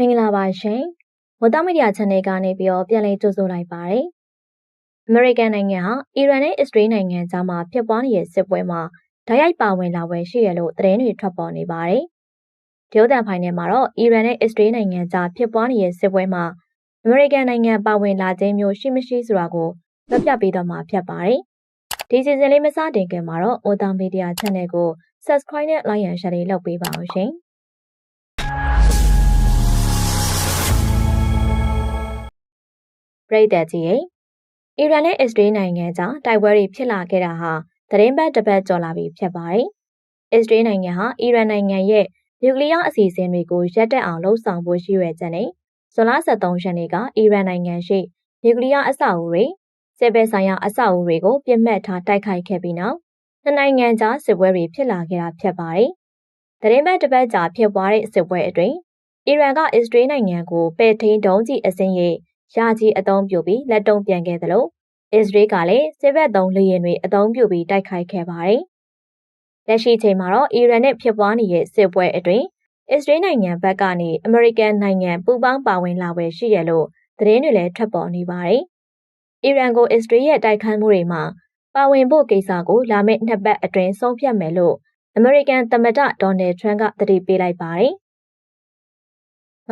မင်္ဂလာပါရှင်။ဝတ်သားမီဒီယာ channel ကနေပြီးတော့ပြန်လည်ကြိုဆိုလိုက်ပါတယ်။ American နိုင်ငံဟာအီရန်နဲ့အစ္စရေးနိုင်ငံကြားမှာဖြစ်ပွားနေတဲ့စစ်ပွဲမှာဓာတ်ရိုက်ပါဝင်လာပွဲရှိရလို့သတင်းတွေထွက်ပေါ်နေပါတယ်။ဒေသဖိုင်ထဲမှာတော့အီရန်နဲ့အစ္စရေးနိုင်ငံကြားဖြစ်ပွားနေတဲ့စစ်ပွဲမှာ American နိုင်ငံပါဝင်လာခြင်းမျိုးရှိမရှိဆိုတာကိုပြပြပေးတော့မှာဖြစ်ပါတယ်။ဒီစီစဉ်လေးမစတင်ခင်မှာတော့ဝတ်သားမီဒီယာ channel ကို subscribe နဲ့ like and share လေးလုပ်ပေးပါအောင်ရှင်။ ပြည်သက်ကြီးရဲ့အီရန်နဲ့အစ္စရေးနိုင်ငံကြားတိုက်ပွဲတွေဖြစ်လာခဲ့တာဟာသတင်းပတ်တစ်ပတ်ကျော်လာပြီဖြစ်ပါတယ်။အစ္စရေးနိုင်ငံဟာအီရန်နိုင်ငံရဲ့နျူကလ িয়ার အစီအစဉ်တွေကိုရပ်တန့်အောင်လှုံ့ဆော်ဖို့ရှိရတဲ့နဲ့ဇွန်လ23ရက်နေ့ကအီရန်နိုင်ငံရှိနျူကလ িয়ার အဆောက်အဦတွေစစ်ဘက်ဆိုင်ရာအဆောက်အဦတွေကိုပြစ်မှတ်ထားတိုက်ခိုက်ခဲ့ပြီးနောက်နှစ်နိုင်ငံကြားစစ်ပွဲတွေဖြစ်လာခဲ့တာဖြစ်ပါတယ်။သတင်းပတ်တစ်ပတ်ကြာဖြစ်ပွားတဲ့စစ်ပွဲအတွင်းအီရန်ကအစ္စရေးနိုင်ငံကိုပယ်ထိန်ဒုံးကြီးအစင်းရဲ့ ယာကြီးအုံပြုပြီးလက်တုံ့ပြန်ခဲ့သလိုအစ္စရေးကလည်းစစ်ဘက်သုံးလေယာဉ်တွေအုံပြုပြီးတိုက်ခိုက်ခဲ့ပါတယ်။လက်ရှိချိန်မှာတော့အီရန်နဲ့ဖြစ်ပွားနေတဲ့စစ်ပွဲအတွင်းအစ္စရေးနိုင်ငံဘက်ကနေအမေရိကန်နိုင်ငံပူးပေါင်းပါဝင်လာပွဲရှိရလို့သတင်းတွေလည်းထွက်ပေါ်နေပါတယ်။အီရန်ကိုအစ္စရေးရဲ့တိုက်ခိုက်မှုတွေမှာပါဝင်ဖို့ကိစ္စကိုလာမယ့်နှစ်ပတ်အတွင်းဆုံးဖြတ်မယ်လို့အမေရိကန်သမ္မတဒေါ်နယ်ထရန့်ကတတိပေးလိုက်ပါတယ်။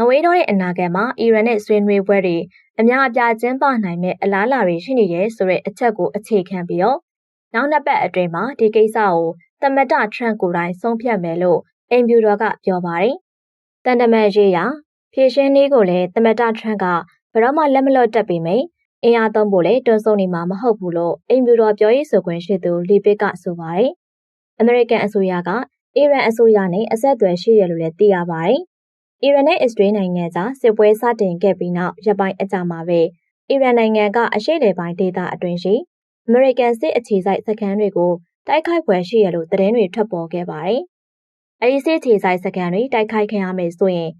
မဝေးတော့တဲ့အနာဂတ်မှာအီရန်နဲ့ဆွေးနွေးပွဲတွေအများအပြားကျင်းပနိုင်မဲ့အလားအလာတွေရှိနေတယ်ဆိုတဲ့အချက်ကိုအခြေခံပြီးတော့နောက်နှစ်ပတ်အတွင်းမှာဒီကိစ္စကိုသမ္မတထရန့်ကိုယ်တိုင်ဆုံးဖြတ်မယ်လို့အင်ဖြူတော်ကပြောပါတယ်။တန်တမန်ရေးရာဖြည့်ရှင်းလေးကိုလည်းသမ္မတထရန့်ကဘယ်တော့မှလက်မလွတ်တက်ပေမယ့်အင်အားသုံးဖို့လည်းတွန်းဆုံနေမှာမဟုတ်ဘူးလို့အင်ဖြူတော်ပြောရေးဆိုခွင့်ရှိသူလီပစ်ကဆိုပါတယ်။အမေရိကန်အစိုးရကအီရန်အစိုးရနဲ့အဆက်အသွယ်ရှိရလို့လည်းသိရပါတယ်။ အီရန်နဲ့အစ္စရေးနိုင်ငံကြားစစ်ပွဲစတင်ခဲ့ပြီးနောက်ရပိုင်းအကြာမှာပဲအီရန်နိုင်ငံကအရှေ့လေပိုင်းဒေသအတွင်းရှိအမေရိကန်စစ်အခြေစိုက်စခန်းတွေကိုတိုက်ခိုက်ပွဲရှိရလို့သတင်းတွေထွက်ပေါ်ခဲ့ပါတယ်။အဲဒီစစ်အခြေစိုက်စခန်းတွေတိုက်ခိုက်ခံရမယ်ဆိုရင်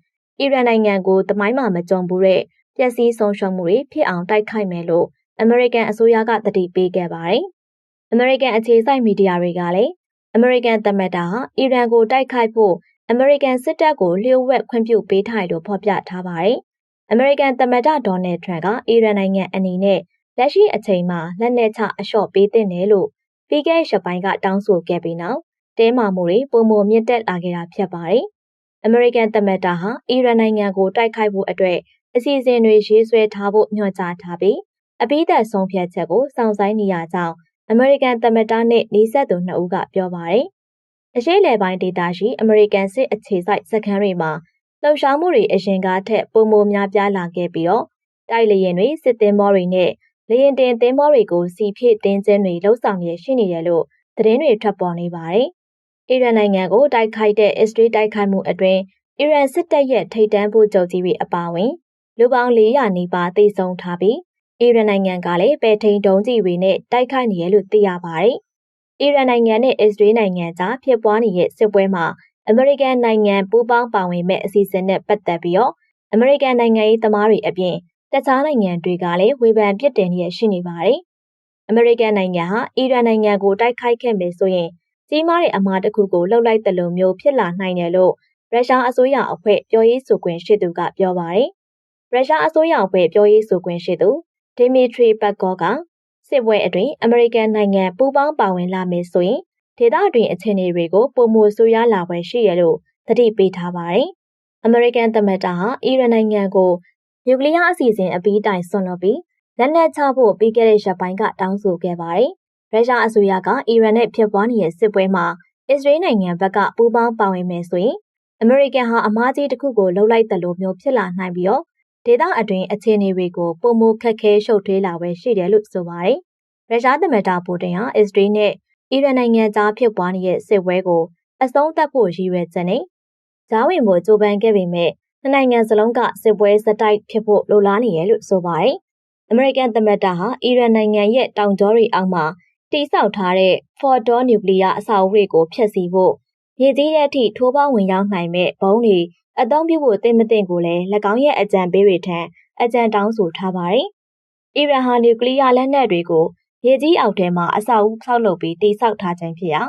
အီရန်နိုင်ငံကိုတမိုင်းမှာမကြုံဘူးတဲ့ပျက်စီးဆုံးရှုံးမှုတွေဖြစ်အောင်တိုက်ခိုက်မယ်လို့အမေရိကန်အစိုးရကတတိပေးခဲ့ပါတယ်။အမေရိကန်အခြေစိုက်မီဒီယာတွေကလည်းအမေရိကန်သမ္မတဟာအီရန်ကိုတိုက်ခိုက်ဖို့ အမေရိကန်စစ်တပ်ကိုလျှို့ဝှက်ခွင့်ပြုပေးထားတယ်လို့ဖော်ပြထားပါတယ်။အမေရိကန်သမ္မတဒေါ်နယ်ထရန့်ကအီရန်နိုင်ငံအနေနဲ့လက်ရှိအချိန်မှာလက်နက်ချအလျှော့ပေးတဲ့နယ်လို့ပြီးခဲ့တဲ့ပိုင်းကတောင်းဆိုခဲ့ပြီးနောက်တဲမာမှုတွေပုံမမြင့်တက်လာခဲ့တာဖြစ်ပါတယ်။အမေရိကန်သမ္မတဟာအီရန်နိုင်ငံကိုတိုက်ခိုက်ဖို့အတွက်အစီအစဉ်တွေရေးဆွဲထားဖို့ညွှန်ကြားထားပြီးအပိသက်ဆုံးဖြတ်ချက်ကိုစောင့်ဆိုင်းနေရကြောင်းအမေရိကန်သမ္မတနဲ့နှီးဆက်သူနှစ်ဦးကပြောပါတယ်။ အရှေ့လယ်ပိုင်းဒေသရှိအမေရိကန်စစ်အခြေစိုက်စခန်းတွေမှာလှုပ်ရှားမှုတွေအရင်ကထက်ပိုမိုများပြားလာခဲ့ပြီးတော့တိုက်လေရင်တွေစစ်သင်းဘောတွေနဲ့လေရင်တင်သင်းဘောတွေကိုစီဖြည့်တင်းကျင်းတွေလှုပ်ဆောင်ရရှိနေတယ်လို့သတင်းတွေထွက်ပေါ်နေပါတယ်။အီရန်နိုင်ငံကိုတိုက်ခိုက်တဲ့အစ္စရေးတိုက်ခိုက်မှုအတွင်းအီရန်စစ်တပ်ရဲ့ထိပ်တန်းဗိုလ်ချုပ်ကြီးတွေအပါအဝင်လူပေါင်း400နီးပါးသေဆုံးထားပြီးအီရန်နိုင်ငံကလည်းပဲထိန်တုံးကြီးတွေနဲ့တိုက်ခိုက်နေရလို့သိရပါတယ်။ အီရန်နိုင်ငံနဲ့အစ္စရေးနိုင်ငံကြားဖြစ်ပွားနေတဲ့စစ်ပွဲမှာအမေရိကန်နိုင်ငံပူးပေါင်းပါဝင်မဲ့အစီအစဉ်နဲ့ပတ်သက်ပြီးတော့အမေရိကန်နိုင်ငံရေးသမားတွေအပြင်တခြားနိုင်ငံတွေကလည်းဝေဖန်ပြစ်တင်နေရရှိနေပါတယ်။အမေရိကန်နိုင်ငံဟာအီရန်နိုင်ငံကိုတိုက်ခိုက်ခဲ့မယ်ဆိုရင်ကြီးမားတဲ့အမှားတစ်ခုကိုလှုပ်လိုက်တဲ့လိုမျိုးဖြစ်လာနိုင်တယ်လို့ရုရှားအစိုးရအဖွဲ့ပြောရေးဆိုခွင့်ရှိသူကပြောပါတယ်။ရုရှားအစိုးရအဖွဲ့ပြောရေးဆိုခွင့်ရှိသူဒီမီထရီပတ်ကောက စစ်ပွဲအတွင်းအမေရိကန်နိုင်ငံပူးပေါင်းပါဝင်လာမယ်ဆိုရင်ဒေသတွင်းအခြေအနေတွေကိုပုံမဆိုးရွားလာပွဲရှိရလို့သတိပေးထားပါတယ်။အမေရိကန်သမ္မတဟာအီရန်နိုင်ငံကိုနျူကလ িয়ার အစီအစဉ်အပြီးတိုင်ဆွန့်လွတ်ပြီးလက်နက်ချဖို့ပြီးခဲ့တဲ့ရက်ပိုင်းကတောင်းဆိုခဲ့ပါတယ်။ရုရှားအစိုးရကအီရန်နဲ့ဖြစ်ပွားနေတဲ့စစ်ပွဲမှာအစ္စရေးနိုင်ငံဘက်ကပူးပေါင်းပါဝင်မယ်ဆိုရင်အမေရိကန်ဟာအမားကြီးတစ်ခုကိုလှုပ်လိုက်တယ်လို့မျိုးဖြစ်လာနိုင်ပြီးတော့ ဒေသအတွင်းအခြေအနေတွေကိုပုံမခက်ခဲရှုပ်ထွေးလာပဲရှိတယ်လို့ဆိုပါတယ်။ရုရှားသမ္မတပူတင်ဟာအစ္စရေးနဲ့အီရန်နိုင်ငံကြားဖြစ်ပွားနေတဲ့စစ်ပွဲကိုအဆုံးသတ်ဖို့ရည်ရွယ်ချက်နဲ့ဂျားဝင်ဖို့ကြိုးပမ်းခဲ့ပေမဲ့နှစ်နိုင်ငံစလုံးကစစ်ပွဲစတိုက်ဖြစ်ဖို့လိုလားနေရလို့ဆိုပါတယ်။အမေရိကန်သမ္မတဟာအီရန်နိုင်ငံရဲ့တောင်ကျောတွေအောက်မှာတိစောက်ထားတဲ့ Fordow နျူကလ িয়ার အဆောက်အဦတွေကိုဖျက်ဆီးဖို့မြေကြီးတဲ့အထိထိုးပေါဝင်ရောက်နိုင်မဲ့ဘုံတွေ အသုံးပြုဖို့တင်မတင်ကိုလည်း၎င်းရဲ့အကြံပေးတွေထံအကြံတောင်းဆိုထားပါတယ်။အီရန်ဟာနျူကလ িয়ার လက်နက်တွေကိုရေကြီးအောက်ထဲမှာအဆောက်အဦဆောက်လုပ်ပြီးတိစောက်ထားခြင်းဖြစ်ရာ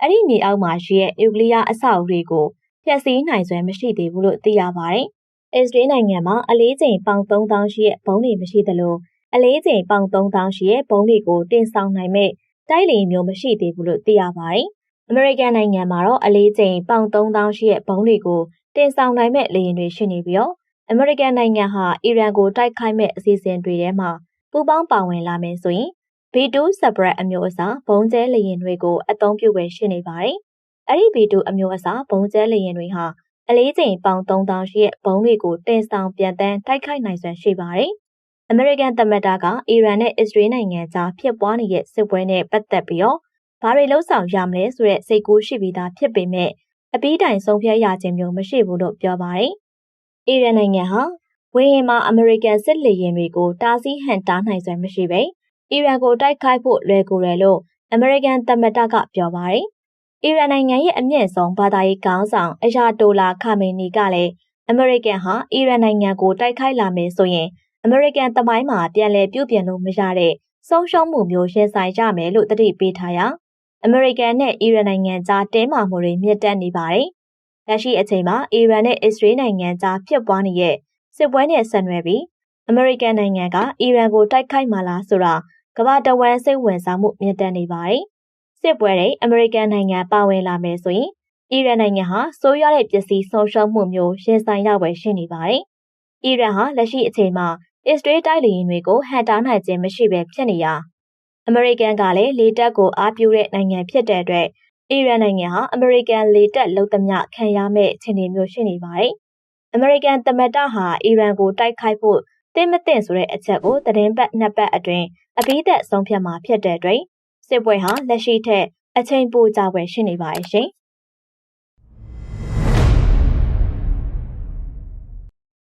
အဲ့ဒီမြေအောက်မှာရှိတဲ့နျူကလ িয়ার အဆောက်အဦတွေကိုဖျက်ဆီးနိုင်စွမ်းမရှိသေးဘူးလို့သိရပါတယ်။ အစ္စရေးနိုင်ငံမှာအလေးချိန်ပေါင်3000ရှိတဲ့ဘုံတွေမရှိသလိုအလေးချိန်ပေါင်3000ရှိတဲ့ဘုံတွေကိုတင်ဆောင်နိုင်မဲ့တိုက်လေမျိုးမရှိသေးဘူးလို့သိရပါတယ်။အမေရိကန်နိုင်ငံမှာတော့အလေးချိန်ပေါင်3000ရှိတဲ့ဘုံတွေကို တင်ဆောင်နိုင်မဲ့လေယာဉ်တွေရှိနေပြီးတော့အမေရိကန်နိုင်ငံဟာအီရန်ကိုတိုက်ခိုက်မဲ့အစီအစဉ်တွေထဲမှာပူးပေါင်းပါဝင်လာမယ်ဆိုရင် B2 Sabrat အမျိုးအစားဘုံကျဲလေယာဉ်တွေကိုအသုံးပြုွယ်ရှိနေပါတယ်။အဲ့ဒီ B2 အမျိုးအစားဘုံကျဲလေယာဉ်တွေဟာအလေးချိန်ပေါင်3000ရှိတဲ့ဘုံတွေကိုတင်ဆောင်ပြန်တန်းတိုက်ခိုက်နိုင်စွမ်းရှိပါတယ်။အမေရိကန်သမ္မတကအီရန်နဲ့အစ္စရေးနိုင်ငံကြားဖြစ်ပွားနေတဲ့စစ်ပွဲနဲ့ပတ်သက်ပြီးတော့ဘာတွေလှုပ်ဆောင်ရမလဲဆိုတဲ့စိတ်ကူးရှိပြီးသားဖြစ်ပေမဲ့ အပြီးတိုင်ဆုံးဖြတ်ရခြင်းမျိုးမရှိဘူးလို့ပြောပါတယ်။အီရန်နိုင်ငံဟာဝင်းရင်မှာအမေရိကန်စစ်လေယာဉ်တွေကိုတားဆီးဟန်တားနိုင်စွမ်းမရှိပဲအီရန်ကိုတိုက်ခိုက်ဖို့လွယ်ကူတယ်လို့အမေရိကန်သမ္မတကပြောပါတယ်။အီရန်နိုင်ငံရဲ့အမြင့်ဆုံးဘာသာရေးခေါင်းဆောင်အရာတိုလာခါမေနီကလည်းအမေရိကန်ဟာအီရန်နိုင်ငံကိုတိုက်ခိုက်လာမယ်ဆိုရင်အမေရိကန်တမိုင်းမှာပြန်လည်ပြုပြင်လို့မရတဲ့ဆုံးရှုံးမှုမျိုးရင်ဆိုင်ကြမယ်လို့တတိပေးထားရာ အမေရိကန်နဲ့အီရန်နိုင်ငံကြားတင်းမာမှုတွေမြင့်တက်နေပါတယ်။လက်ရှိအချိန်မှာအီရန်နဲ့အစ္စရေးနိုင်ငံကြားဖြစ်ပွားနေတဲ့စစ်ပွဲနဲ့ဆက်နွယ်ပြီးအမေရိကန်နိုင်ငံကအီရန်ကိုတိုက်ခိုက်မှလားဆိုတာကမ္ဘာတဝန်းစိတ်ဝင်စားမှုမြင့်တက်နေပါတယ်။စစ်ပွဲတွေအမေရိကန်နိုင်ငံပါဝင်လာမယ်ဆိုရင်အီရန်နိုင်ငံဟာစိုးရတဲ့ပစ္စည်းဆုံးရှုံးမှုမျိုးရင်ဆိုင်ရပွဲရှိနေပါတယ်။အီရန်ဟာလက်ရှိအချိန်မှာအစ္စရေးတိုက်လေယာဉ်တွေကိုဟန်တားနိုင်ခြင်းမရှိဘဲဖြစ်နေရ အမေရိကန်ကလည်းလေတပ်ကိုအားပြုတဲ့နိုင်ငံဖြစ်တဲ့အတွက်အီရန်နိုင်ငံဟာအမေရိကန်လေတပ်လုံသမျှခံရမဲ့အခြေအနေမျိုးရှိနေပါတယ်။အမေရိကန်သမ္မတဟာအီရန်ကိုတိုက်ခိုက်ဖို့တင်းမတင်ဆိုတဲ့အချက်ကိုသတင်းပတ်နှစ်ပတ်အတွင်းအပြီးသက်ဆုံးဖြတ်မှာဖြစ်တဲ့အတွက်စစ်ပွဲဟာလက်ရှိထက်အချိန်ပိုကြာွယ်ရှိနေပါရဲ့ရှင်။